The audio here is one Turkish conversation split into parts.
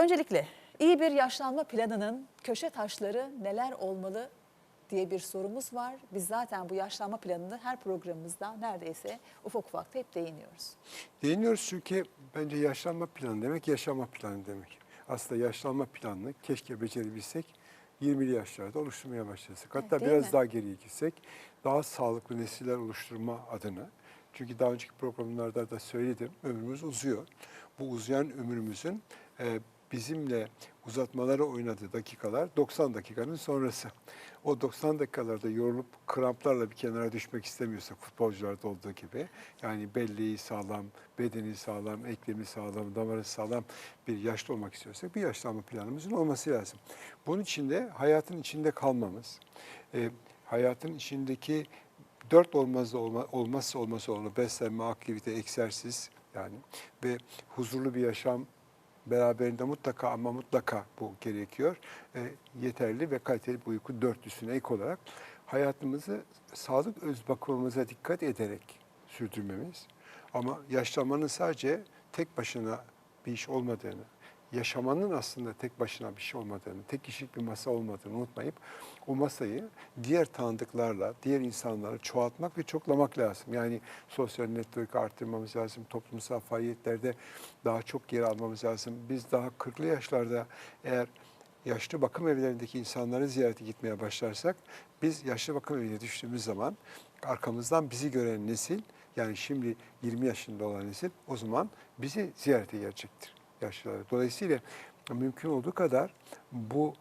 Öncelikle iyi bir yaşlanma planının köşe taşları neler olmalı diye bir sorumuz var. Biz zaten bu yaşlanma planını her programımızda neredeyse ufak ufak da hep değiniyoruz. Değiniyoruz çünkü bence yaşlanma planı demek yaşama planı demek. Aslında yaşlanma planını keşke becerebilsek 20'li yaşlarda oluşturmaya başlasak. Hatta Evet, biraz mi? daha geriye gitsek daha sağlıklı nesiller oluşturma adına. Çünkü daha önceki programlarda da söyledim ömrümüz uzuyor. Bu uzayan ömrümüzün e, bizimle uzatmalara oynadığı dakikalar 90 dakikanın sonrası. O 90 dakikalarda yorulup kramplarla bir kenara düşmek istemiyorsak futbolcularda olduğu gibi yani belleği sağlam, bedeni sağlam, eklemi sağlam, damarı sağlam bir yaşlı olmak istiyorsak bir yaşlanma planımızın olması lazım. Bunun için de hayatın içinde kalmamız, e, hayatın içindeki dört olmazsa olma, olmazsa olması olan beslenme, aktivite, egzersiz yani ve huzurlu bir yaşam beraberinde mutlaka ama mutlaka bu gerekiyor. E, yeterli ve kaliteli bir uyku dörtlüsüne ek olarak hayatımızı sağlık öz bakımımıza dikkat ederek sürdürmemiz. Ama yaşlanmanın sadece tek başına bir iş olmadığını, yaşamanın aslında tek başına bir şey olmadığını, tek kişilik bir masa olmadığını unutmayıp o masayı diğer tanıdıklarla, diğer insanlarla çoğaltmak ve çoklamak lazım. Yani sosyal network arttırmamız lazım, toplumsal faaliyetlerde daha çok yer almamız lazım. Biz daha 40'lı yaşlarda eğer yaşlı bakım evlerindeki insanları ziyarete gitmeye başlarsak, biz yaşlı bakım evine düştüğümüz zaman arkamızdan bizi gören nesil, yani şimdi 20 yaşında olan nesil o zaman bizi ziyarete gelecektir yaşlıları. Dolayısıyla mümkün olduğu kadar bu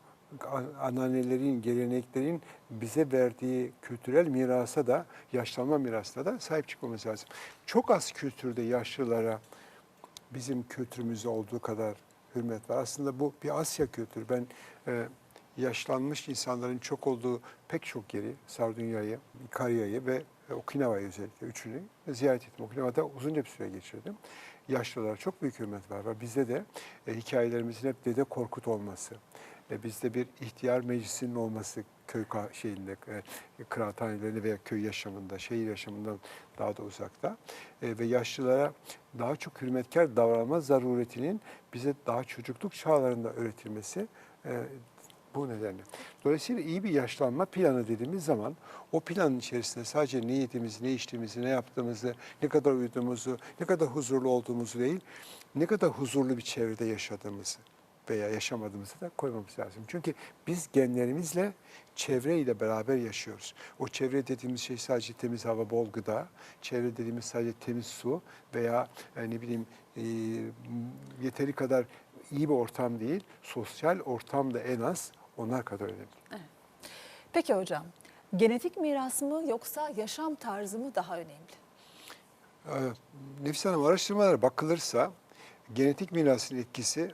anneannelerin, geleneklerin bize verdiği kültürel mirasa da, yaşlanma mirasına da sahip çıkmamız lazım. Çok az kültürde yaşlılara bizim kültürümüzde olduğu kadar hürmet var. Aslında bu bir Asya kültürü. Ben e, yaşlanmış insanların çok olduğu pek çok yeri, Sardunya'yı, Ikarya'yı ve Okinawa'yı özellikle üçünü ziyaret ettim. Okinawa'da uzunca bir süre geçirdim. Yaşlılara çok büyük hürmet var. Bizde de e, hikayelerimizin hep Dede Korkut olması, e, bizde bir ihtiyar meclisinin olması köy şeyinde, e, kıraathanelerinde veya köy yaşamında, şehir yaşamından daha da uzakta E, ve yaşlılara daha çok hürmetkar davranma zaruretinin bize daha çocukluk çağlarında öğretilmesi e, bu nedenle. Dolayısıyla iyi bir yaşlanma planı dediğimiz zaman o planın içerisinde sadece ne yediğimizi, ne içtiğimizi, ne yaptığımızı, ne kadar uyuduğumuzu, ne kadar huzurlu olduğumuzu değil, ne kadar huzurlu bir çevrede yaşadığımızı veya yaşamadığımızı da koymamız lazım. Çünkü biz genlerimizle çevreyle beraber yaşıyoruz. O çevre dediğimiz şey sadece temiz hava, bol gıda, çevre dediğimiz sadece temiz su veya e, ne bileyim e, yeteri kadar iyi bir ortam değil, sosyal ortam da en az onlar kadar önemli. Peki hocam, genetik miras mı yoksa yaşam tarzı mı daha önemli? Ee, Nefis Hanım araştırmalara bakılırsa genetik mirasın etkisi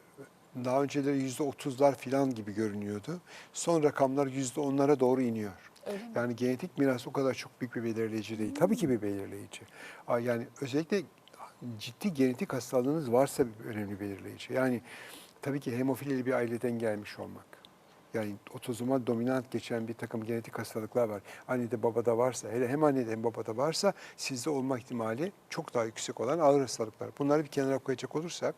daha önceleri yüzde otuzlar falan gibi görünüyordu. Son rakamlar yüzde onlara doğru iniyor. Öyle mi? Yani genetik miras o kadar çok büyük bir belirleyici değil. Tabii ki bir belirleyici. Yani özellikle ciddi genetik hastalığınız varsa bir önemli belirleyici. Yani tabii ki hemofilili bir aileden gelmiş olmak. Yani otozoma dominant geçen bir takım genetik hastalıklar var. Annede babada varsa, hele hem annede hem babada varsa sizde olma ihtimali çok daha yüksek olan ağır hastalıklar. Bunları bir kenara koyacak olursak,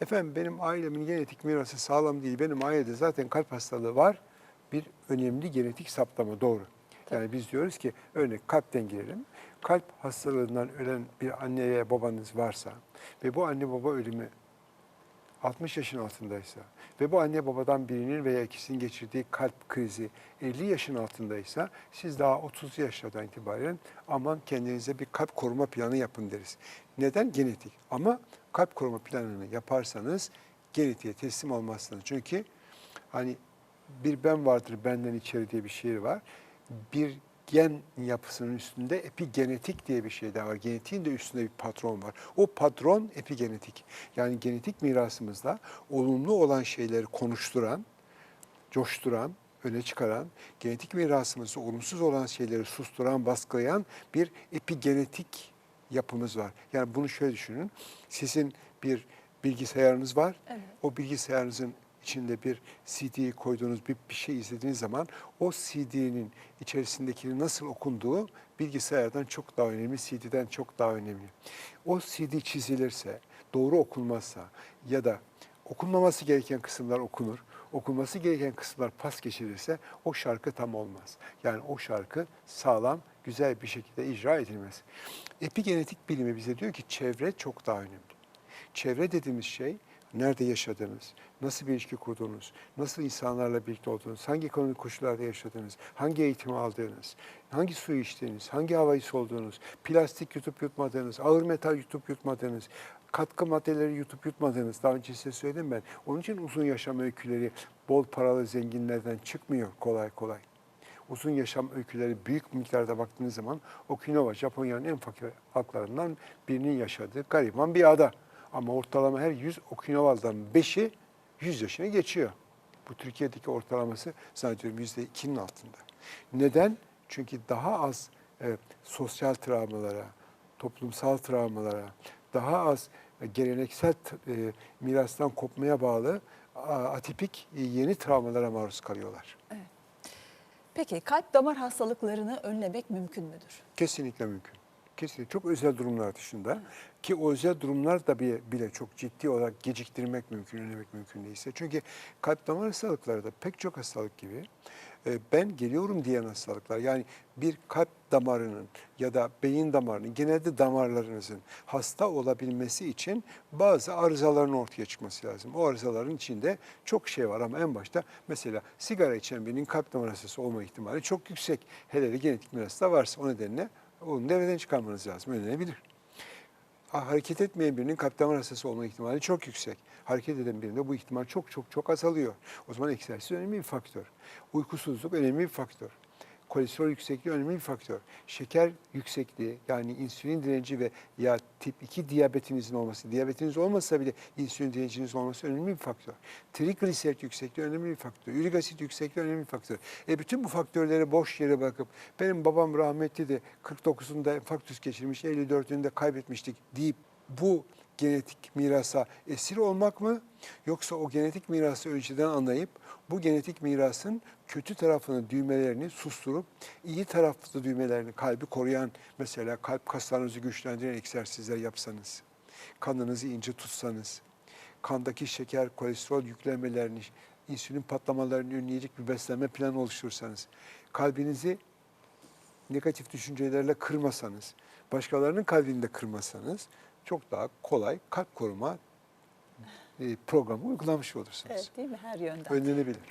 efendim benim ailemin genetik mirası sağlam değil, benim ailede zaten kalp hastalığı var. Bir önemli genetik saptama doğru. Yani biz diyoruz ki örnek kalpten girelim. Kalp hastalığından ölen bir anne veya babanız varsa ve bu anne baba ölümü 60 yaşın altındaysa ve bu anne babadan birinin veya ikisinin geçirdiği kalp krizi 50 yaşın altındaysa siz daha 30 yaşlardan itibaren aman kendinize bir kalp koruma planı yapın deriz. Neden? Genetik. Ama kalp koruma planını yaparsanız genetiğe teslim olmazsınız. Çünkü hani bir ben vardır benden içeri diye bir şiir var. Bir gen yapısının üstünde epigenetik diye bir şey daha var. Genetiğin de üstünde bir patron var. O patron epigenetik. Yani genetik mirasımızda olumlu olan şeyleri konuşturan, coşturan, öne çıkaran, genetik mirasımızda olumsuz olan şeyleri susturan, baskılayan bir epigenetik yapımız var. Yani bunu şöyle düşünün. Sizin bir bilgisayarınız var. Evet. O bilgisayarınızın içinde bir CD koyduğunuz bir, bir şey izlediğiniz zaman o CD'nin içerisindekinin nasıl okunduğu bilgisayardan çok daha önemli, CD'den çok daha önemli. O CD çizilirse, doğru okunmazsa ya da okunmaması gereken kısımlar okunur. Okunması gereken kısımlar pas geçirirse o şarkı tam olmaz. Yani o şarkı sağlam, güzel bir şekilde icra edilmez. Epigenetik bilimi bize diyor ki çevre çok daha önemli. Çevre dediğimiz şey nerede yaşadığınız, nasıl bir ilişki kurduğunuz, nasıl insanlarla birlikte olduğunuz, hangi ekonomik koşullarda yaşadığınız, hangi eğitimi aldığınız, hangi suyu içtiğiniz, hangi havayı solduğunuz, plastik yutup yutmadığınız, ağır metal yutup yutmadığınız, katkı maddeleri yutup yutmadığınız, daha önce size söyledim ben. Onun için uzun yaşam öyküleri bol paralı zenginlerden çıkmıyor kolay kolay. Uzun yaşam öyküleri büyük miktarda baktığınız zaman Okinawa, Japonya'nın en fakir halklarından birinin yaşadığı gariban bir ada. Ama ortalama her 100 Okinawa'dan 5'i 100 yaşını geçiyor. Bu Türkiye'deki ortalaması zannediyorum %2'nin altında. Neden? Çünkü daha az e, sosyal travmalara, toplumsal travmalara, daha az e, geleneksel e, mirastan kopmaya bağlı atipik e, yeni travmalara maruz kalıyorlar. Peki kalp damar hastalıklarını önlemek mümkün müdür? Kesinlikle mümkün. Kesinlikle çok özel durumlar dışında ki o özel durumlar da bile, çok ciddi olarak geciktirmek mümkün, önlemek mümkün değilse. Çünkü kalp damar hastalıkları da pek çok hastalık gibi e, ben geliyorum diyen hastalıklar yani bir kalp damarının ya da beyin damarının genelde damarlarınızın hasta olabilmesi için bazı arızaların ortaya çıkması lazım. O arızaların içinde çok şey var ama en başta mesela sigara içen birinin kalp damar hastası olma ihtimali çok yüksek. Hele de genetik mirasta varsa o nedenle onu devreden çıkarmanız lazım. Önlenebilir. Ha, Hareket etmeyen birinin kalp damar hastası olma ihtimali çok yüksek. Hareket eden birinde bu ihtimal çok çok çok azalıyor. O zaman egzersiz önemli bir faktör. Uykusuzluk önemli bir faktör. Kolesterol yüksekliği önemli bir faktör. Şeker yüksekliği yani insülin direnci ve ya tip 2 diyabetinizin olması, diyabetiniz olmasa bile insülin direnciniz olması önemli bir faktör. Trigliserit yüksekliği önemli bir faktör. Ürik asit yüksekliği önemli bir faktör. E bütün bu faktörleri boş yere bakıp benim babam rahmetli de 49'unda enfarktüs geçirmiş, 54'ünde kaybetmiştik deyip bu genetik mirasa esir olmak mı? Yoksa o genetik mirası önceden anlayıp bu genetik mirasın kötü tarafını, düğmelerini susturup iyi taraflı düğmelerini, kalbi koruyan mesela kalp kaslarınızı güçlendiren egzersizler yapsanız, kanınızı ince tutsanız, kandaki şeker, kolesterol yüklenmelerini, insülin patlamalarını önleyecek bir beslenme planı oluşturursanız, kalbinizi negatif düşüncelerle kırmasanız, başkalarının kalbini de kırmasanız çok daha kolay kalp koruma programı uygulamış olursunuz. Evet değil mi? Her yönden. Önlenebilir.